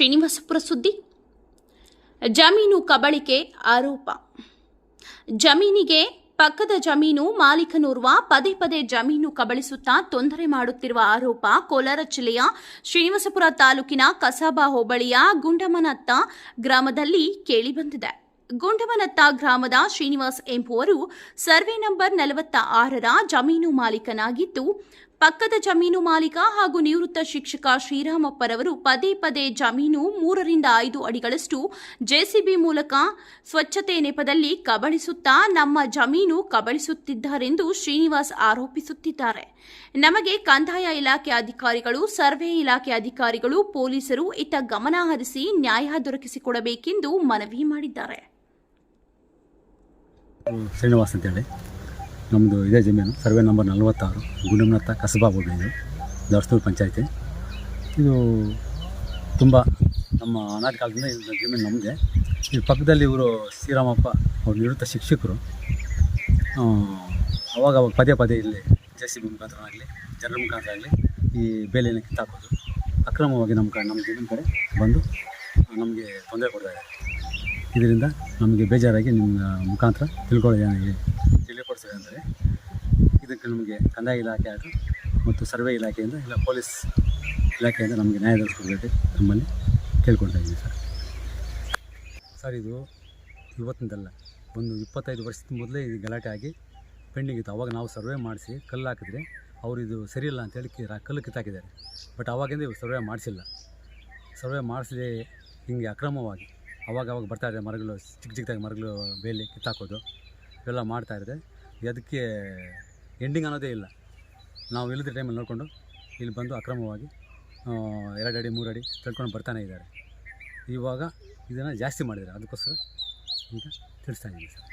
ಶ್ರೀನಿವಾಸಪುರ ಸುದ್ದಿ ಜಮೀನು ಕಬಳಿಕೆ ಆರೋಪ. ಜಮೀನಿಗೆ ಪಕ್ಕದ ಜಮೀನು ಮಾಲೀಕನೋರ್ವ ಪದೇ ಪದೇ ಜಮೀನು ಕಬಳಿಸುತ್ತಾ ತೊಂದರೆ ಮಾಡುತ್ತಿರುವ ಆರೋಪ ಕೋಲಾರ ಜಿಲ್ಲೆಯ ಶ್ರೀನಿವಾಸಪುರ ತಾಲೂಕಿನ ಕಸಾಬಾ ಹೋಬಳಿಯ ಗುಂಡಮನತ್ತ ಗ್ರಾಮದಲ್ಲಿ ಕೇಳಿಬಂದಿದೆ. ಗುಂಡಮನತ್ತ ಗ್ರಾಮದ ಶ್ರೀನಿವಾಸ್ ಎಂಬುವರು ಸರ್ವೆ ನಂಬರ್ ನಲವತ್ತ ಆರರ ಜಮೀನು ಮಾಲೀಕನಾಗಿದ್ದು ಪಕ್ಕದ ಜಮೀನು ಮಾಲೀಕ ಹಾಗೂ ನಿವೃತ್ತ ಶಿಕ್ಷಕ ಶ್ರೀರಾಮಪ್ಪರವರು ಪದೇ ಪದೇ ಜಮೀನು ಮೂರರಿಂದ ಐದು ಅಡಿಗಳಷ್ಟು ಜೆಸಿಬಿ ಮೂಲಕ ಸ್ವಚ್ಛತೆ ನೆಪದಲ್ಲಿ ಕಬಳಿಸುತ್ತಾ ನಮ್ಮ ಜಮೀನು ಕಬಳಿಸುತ್ತಿದ್ದಾರೆಂದು ಶ್ರೀನಿವಾಸ್ ಆರೋಪಿಸುತ್ತಿದ್ದಾರೆ. ನಮಗೆ ಕಂದಾಯ ಇಲಾಖೆ ಅಧಿಕಾರಿಗಳು, ಸರ್ವೆ ಇಲಾಖೆ ಅಧಿಕಾರಿಗಳು, ಪೊಲೀಸರು ಇತ್ತ ಗಮನ ಹರಿಸಿ ನ್ಯಾಯ ದೊರಕಿಸಿಕೊಡಬೇಕೆಂದು ಮನವಿ ಮಾಡಿದ್ದಾರೆ. ಶ್ರೀನಿವಾಸ್ ಅಂತೇಳಿ ನಮ್ಮದು ಇದೇ ಜಮೀನು. ಸರ್ವೆ ನಂಬರ್ ನಲವತ್ತಾರು, ಗುಂಡಮನತ್ತ, ಕಸಬಾ ಹೋಗಿ ಇದು ದರ್ಸ್ತೂರು ಪಂಚಾಯತಿ. ಇದು ತುಂಬ ನಮ್ಮ ಅನಾಥ ಕಾಲದಿಂದ ಇದು ಜಮೀನು ನಮಗೆ. ಈ ಪಕ್ಕದಲ್ಲಿ ಇವರು ಶ್ರೀರಾಮಪ್ಪ ಅವ್ರು ನಿವೃತ್ತ ಶಿಕ್ಷಕರು. ಅವಾಗ ಅವಾಗ ಪದೇ ಪದೇ ಇಲ್ಲಿ ಜೆ ಸಿ ಬಿ ಮುಖಾಂತರ ಆಗಲಿ, ಜನರ ಮುಖಾಂತರ ಆಗಲಿ ಈ ಬೇಲಿಯನ್ನು ಕಿತ್ತಾಕೋದು ಅಕ್ರಮವಾಗಿ ನಮ್ಮ ಕ ನಮ್ಮ ಜಮೀನು ಕಡೆ ಬಂದು ನಮಗೆ ತೊಂದರೆ ಕೊಡ್ತಾ ಇದರಿಂದ ನಮಗೆ ಬೇಜಾರಾಗಿ ನಿಮ್ಮ ಮುಖಾಂತರ ತಿಳ್ಕೊಳ್ಳೋದು ಏನಾಗಿ ತಿಳಿಪಡಿಸೋದು ಅಂದರೆ ಇದಕ್ಕೆ ನಮಗೆ ಕಂದಾಯ ಇಲಾಖೆ ಆಗಲಿ ಮತ್ತು ಸರ್ವೆ ಇಲಾಖೆಯಿಂದ ಇಲ್ಲ ಪೊಲೀಸ್ ಇಲಾಖೆಯಿಂದ ನಮಗೆ ನ್ಯಾಯ ದೊರಕಿಸ್ಕೊಡ್ಬೇಕು ನಮ್ಮಲ್ಲಿ ಕೇಳ್ಕೊಳ್ತಾ ಇದ್ದೀವಿ ಸರ್. ಸರ್, ಇದು ಇವತ್ತಿನದಲ್ಲ ಒಂದು ಇಪ್ಪತ್ತೈದು ವರ್ಷದ ಮೊದಲೇ ಇದು ಗಲಾಟೆ ಆಗಿ ಪೆಂಡಿಂಗ್ ಇತ್ತು. ಅವಾಗ ನಾವು ಸರ್ವೆ ಮಾಡಿಸಿ ಕಲ್ಲು ಹಾಕಿದ್ರೆ ಅವರು ಇದು ಸರಿಯಿಲ್ಲ ಅಂತೇಳಿ ಕಿ ಕಲ್ಲು ಕಿತ್ತಾಕಿದ್ದಾರೆ. ಬಟ್ ಅವಾಗಿಂದ ಇವು ಸರ್ವೆ ಮಾಡಿಸಿಲ್ಲ. ಸರ್ವೆ ಮಾಡಿಸದೆ ಹಿಂಗೆ ಅಕ್ರಮವಾಗಿ ಅವಾಗ ಅವಾಗ ಬರ್ತಾ ಇದೆ ಮರಗಳು, ಚಿಕ್ಕ ಚಿಕ್ಕದಾಗಿ ಮರಗಳು ಬೇಲಿ ಕಿತ್ತಾಕೋದು ಇವೆಲ್ಲ ಮಾಡ್ತಾ ಇದೆ ಅದಕ್ಕೆ ಎಂಡಿಂಗ್ ಅನ್ನೋದೇ ಇಲ್ಲ. ನಾವು ಇಲ್ಲದ ಟೈಮಲ್ಲಿ ನೋಡಿಕೊಂಡು ಇಲ್ಲಿ ಬಂದು ಅಕ್ರಮವಾಗಿ ಎರಡು ಅಡಿ, ಮೂರು ಅಡಿ ತಿಳ್ಕೊಂಡು ಬರ್ತಾನೆ ಇದ್ದಾರೆ. ಇವಾಗ ಇದನ್ನು ಜಾಸ್ತಿ ಮಾಡಿದ್ದಾರೆ. ಅದಕ್ಕೋಸ್ಕರ ಈಗ ತಿಳಿಸ್ತಾ ಇದ್ದೀನಿ ಸರ್.